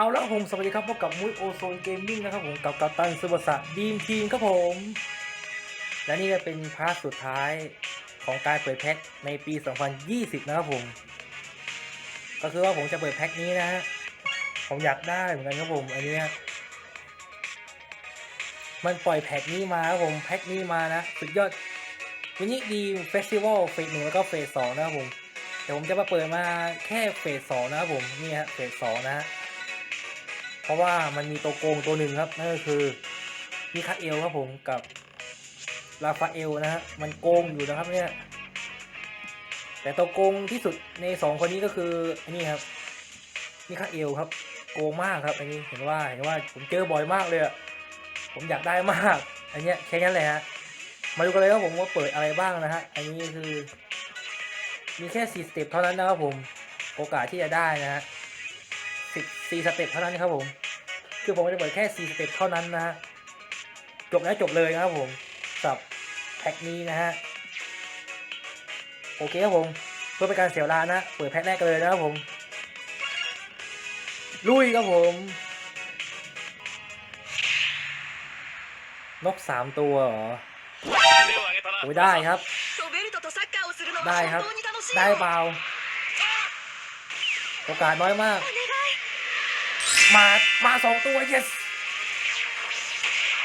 เอาละครผมสวัสดีครับพบกับมุ้ยโอโซนเกมมิ่งนะครับผมกับกัปตันซูบาสะดีมทีมครับผม และนี่ก็เป็นพาร์ทสุดท้ายของการเปิดแพ็คในปี 2020 นะครับผม ก็คือว่าผมจะเปิดแพ็คนี้นะฮะผมอยากได้เหมือนกันครับผมอันนี้มันปล่อยแพ็คนี้มาครับผมแพ็คนี้มานะสุดยอดมินิดีเฟสติวัลเฟสหนึ่งแล้วก็เฟสสองนะครับผมแต่ผมจะมาเปิดมาแค่เฟสสองนะครับผมนี่ฮะเฟสสองนะฮะ เพราะว่ามันมีตัวโกงตัวหนึ่งครับนั่นก็คือมิคาเอลครับผมกับลาฟาเอลนะฮะมันโกงอยู่นะครับเนี่ยแต่ตัวโกงที่สุดในสองคนนี้ก็คืออันนี้ครับมิคาเอลครับ โกงมากครับอันนี้เห็นว่าเห็นว่าผมเจอบ่อยมากเลยอะผมอยากได้มากอันเนี้ยแค่นั้นเลยฮะมาดูกันเลยครับผมว่าเปิดอะไรบ้างนะฮะอันนี้คือมีแค่สี่สเต็ปเท่านั้นนะครับผมโอกาสที่จะได้นะฮะ 4สเต็ปเท่านั้นครับผม คือผมจะเปิดแค่4สเต็ปเท่านั้นนะฮะ จบแล้วจบเลยครับผมสับแพ็คนี้นะฮะ โอเคครับผม เพื่อเป็นการเสียเวลานะ เปิดแพ็คแรกกันเลยนะครับผม ลุยครับผม นกสามตัวเหรอโอ้ยได้ครับ ได้ครับ ได้เปล่า โอกาสน้อยมาก มามาสองตัว yes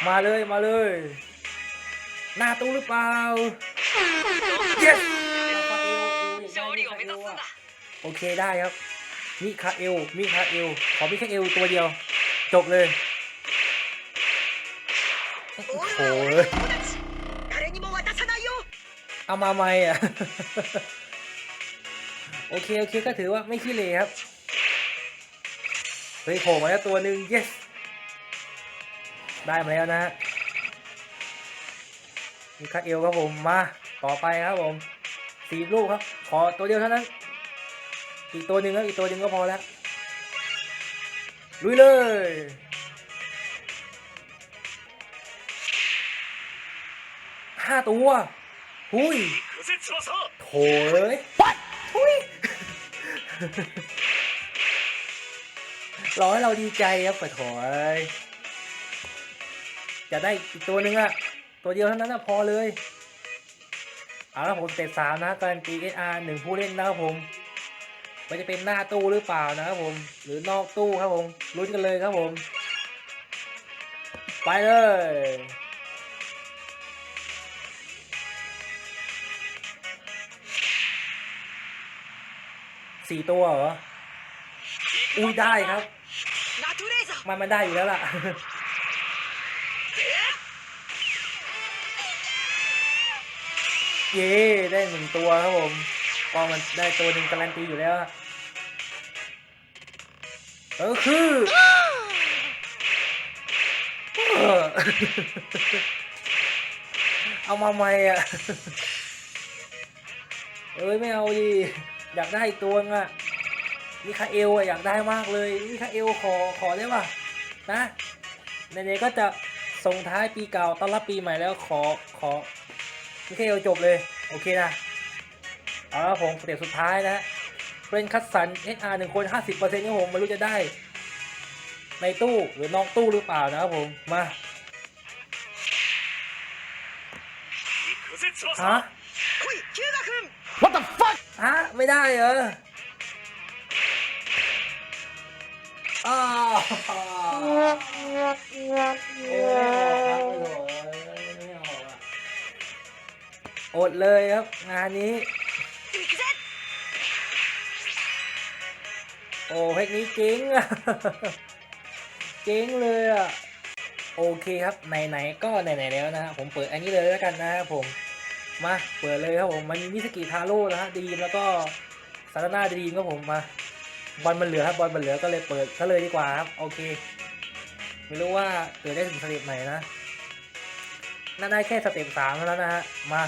มาเลยมาเลย หน้าตู้หรือเปล่า yes โอเคได้ครับ มิคาเอล มิคาเอล ขอมิค่เอลตัวเดียว จบเลยโอ้โหเอามาไม่อะ โอเค โอเค ก็ถือว่าไม่ขี้เลยครับ เฮ้ยโผล่มาแล้วตัวหนึ่ง yes ได้มาแล้วนะฮะมีคาเอลครับผมมาต่อไปครับผมสี่ลูกครับ ขอตัวเดียวเท่านั้น อีกตัวหนึ่งครับอีกตัวหนึ่งก็พอแล้วลุยเลยห้าตัวหุยโถเอ้ยหุย รอให้เราดีใจครับขอถอยจะได้อีกตัวหนึ่งอะตัวเดียวเท่านั้นอะพอเลยเอาละผมเตะสามนะการันตีเอสอาร์หนึ่งผู้เล่นนะครับผมมันจะเป็นหน้าตู้หรือเปล่านะครับผม หรือนอกตู้ครับผมลุ้นกันเลยครับผม ไปเลยสี่ตัวเหรอ อุ้ยได้ครับ มันมันได้อยู่แล้วล่ะเย้ได้หนึ่งตัวครับผมก็มันได้ตัวหนึ่งการันตีอยู่แล้วอะเออคือเอามาใหม่อะ เอ้ยไม่เอาดิอยากได้ตัวงอะ มีคาเอลอยากได้มากเลยมีคาเอลขอขอได้ป่ะนะในเดก็จะส่งท้ายปีเก่าต้อนรับปีใหม่แล้วขอขอมีคาเอลจบเลยโอเคนะเอาละผมเสเต็ปสุดท้ายนะเป็นคัสสัน SR งคน 50%นี่ผมไม่รู้จะได้ ในตู้หรือนอกตู้หรือเปล่านะครับผมมาฮะ What the fuck ฮะไม่ได้เหรอ อดเลยครับ งานนี้ โอ้เพลงนี้เจ๊งเจ๊งเลยอะโอเคครับ ไหนๆก็ไหนๆแล้วนะฮะผมเปิดอันนี้เลยแล้วกันนะครับผม มาเปิดเลยครับผม มันมีมิสกิทาโร่นะฮะดีมแล้วก็ซาตาน่าดีมครับผมมา บอลมันเหลือครับบอลมันเหลือก็เลยเปิดก็เลยดีกว่าครับโอเค ไม่รู้ว่าเกิดได้ถึงสเต็ปไหนนะน่าได้แค่สเต็ปสามเท่านั้นนะฮะมา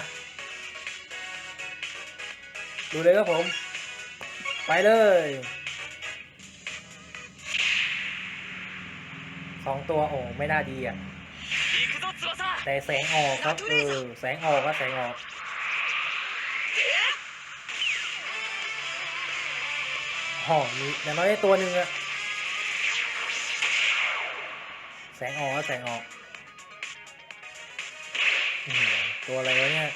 ดูเลยครับผม ไปเลยสองตัวโอ้ไม่น่าดีอะแต่แสงออกครับเออแสงออกก็แสงออก ห่อมีอย่างน้อยตัวหนึ่งอะแสงออกแสงออก ตัวอะไรวะเนี่ย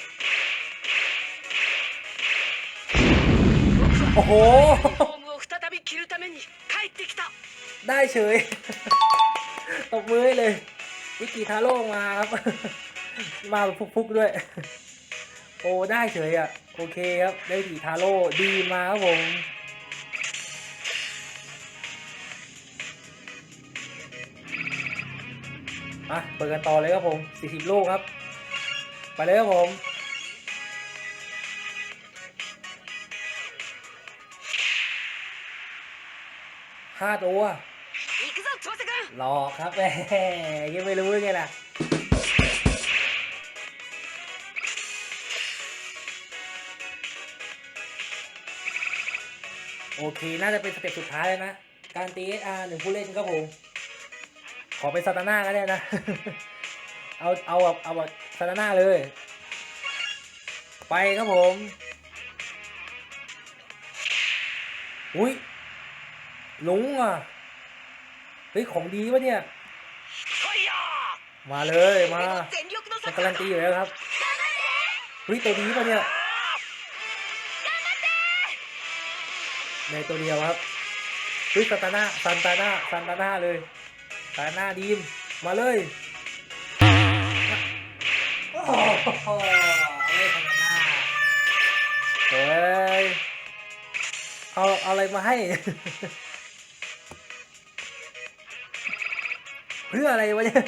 โอ้โห ได้เฉย ตบมือเลย วิกิทาโร่มาครับ มาฟุกๆด้วย โอ้ ได้เฉยอะ โอเคครับ ได้วิกิทาโร่ดีมาครับผม มเปิดกันต่อเลยครับผม40ลูกครับ ไปเลยครับผมห้าตัวหลอกครับยังไม่รู้ไงล่ะโอเค น่าจะเป็นสเต็ปสุดท้ายแล้วนะ การตี SR หนึ่งผู้เล่นครับผม ขอเป็นซาตาน่าก็ได้นะ เอาเอาแบบเอาแบบซาตาน่าเลย ไปครับผม อุ้ยลุงอะ เฮ้ย ของดีวะเนี่ย มาเลยมามันการันตีอยู่แล้วครับเฮ้ยตัวดีวะเนี่ยในตัวเดียวครับเฮ้ยซาตาน่าซาตาน่าซาตาน่าเลย ซานตาน่าดีม มาเลยโอ้โหไม่ซานตาน่าเฮ้ยเอาเอาอะไรมาให้ เพื่ออะไรวะเนี่ย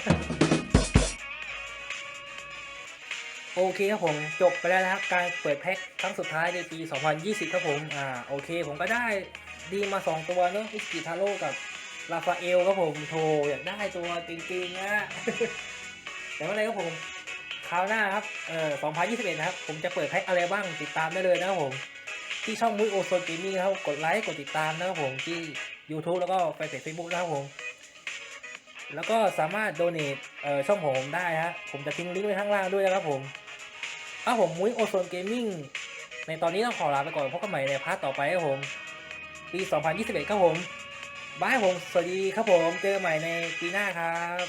โอเคครับผมจบไปแล้วนะครับการเปิดแพ็คครั้งสุดท้ายในปี 2020 ครับผม อ่าโอเค ผมก็ได้ดีมา 2 ตัวเนอะอิสกิทาโร่กับ ราฟาเอลครับผมโทอยากได้ตัวจริงๆนะแต่ไม่เป็นไรครับผมคราวหน้าครับเอ่อ2021 นะครับ ผมจะเปิดแพ็คอะไรบ้างติดตามได้เลยนะครับผม ที่ช่องมุ้ยโอโซนเกมมิ่งครับกดไลค์กดติดตามนะครับผมที่ YouTube แล้วก็แฟนเพจ Facebook นะครับผม แล้วก็สามารถโดเนทเอ่อช่องผมได้ฮะผมจะทิ้งลิงก์ไว้ข้างล่างด้วยนะครับผมอ้าผมมุ้ยโอโซนเกมมิ่งในตอนนี้ต้องขอลาไปก่อนพบกันใหม่ในพาร์ทต่อไปครับผม ปี 2021 ครับผม บายผมสวัสดีครับผมเจอกันใหม่ในปีหน้าครับ